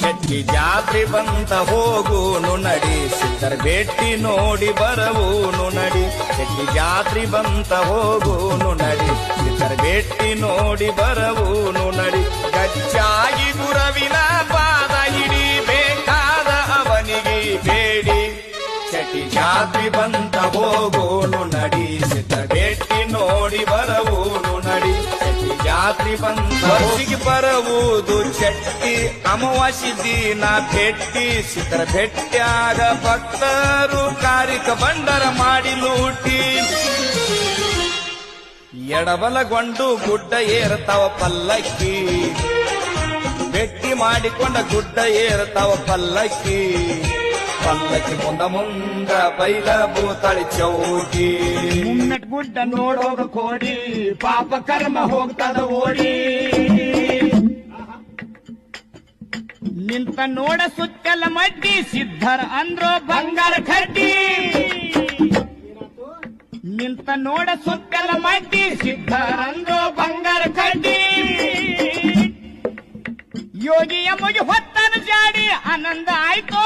ಶೆಟ್ಟಿ ಜಾತ್ರೆ ಬಂತ ಹೋಗುನು ನಡಿ. ಸಿದ್ಧರ ಭೇಟಿ ನೋಡಿ ಬರವೂನು ನಡಿ. ಶೆಟ್ಟಿ ಜಾತ್ರೆ ಬಂತ ಹೋಗುನು ನಡಿ. ಸಿದ್ಧರ ಭೇಟಿ ನೋಡಿ ಬರವೂನು ನಡಿ. ಗಚ್ಚಾಗಿ ಗುರವಿನ ಪಾದ ಹಿಡಿಬೇಕಾದ ಅವನಿಗೆ ಬೇಡಿ. ಶೆಟ್ಟಿ ಜಾತ್ರೆ ಬಂತ ಹೋಗೋನು ನಡಿ. ಸಿದ್ಧ ಭೇಟಿ ನೋಡಿ ನಡಿ ಶೆಟ್ಟಿ ಬಂದ ಹೊಸಿಗೆ ಬರವುದು ಚಟ್ಟಿ ಅಮಾವಾಸಿ ದಿನ ಭೆಟ್ಟಿ ಸಿದ್ಧರ ಭೇಟ್ಯಾಗ ಭಕ್ತರು ಕಾರಿಕ ಬಂಡರ ಮಾಡಿ ಲೂಟಿ. ಎಡಬಲಗೊಂಡು ಗುಡ್ಡ ಏರತಾವ ಪಲ್ಲಕ್ಕಿ. ಭೆಟ್ಟಿ ಮಾಡಿಕೊಂಡ ಗುಡ್ಡ ಏರತಾವ ಪಲ್ಲಕ್ಕಿ. ಪಲ್ಲಕ್ಕಿ ಮುಂದ ಮುಂದ ಬೈಲ ಭೂತಳಿ ಚೌಕಿ ಮುನ್ನಟ್ ಗುಡ್ಡ ನೋಡೋಗ ಕೋಡಿ ಪಾಪ ಕರ್ಮ ಹೋಗ್ತದ ಓಡಿ. ನಿಂತ ನೋಡ ಸುತ್ತಲ ಮಡ್ಡಿ, ಸಿದ್ಧರ ಅಂದ್ರೋ ಬಂಗಾರ ಕಡ್ಡಿ. ನಿಂತ ನೋಡ ಸುತ್ತಲ ಮಡ್ಡಿ, ಸಿದ್ಧರ ಅಂದ್ರೋ ಬಂಗಾರ ಕಡ್ಡಿ. ಯೋಗಿಯ ಮುಗಿ ಹೊತ್ತನ ಜಾಡಿ, ಆನಂದ ಆಯ್ತೋ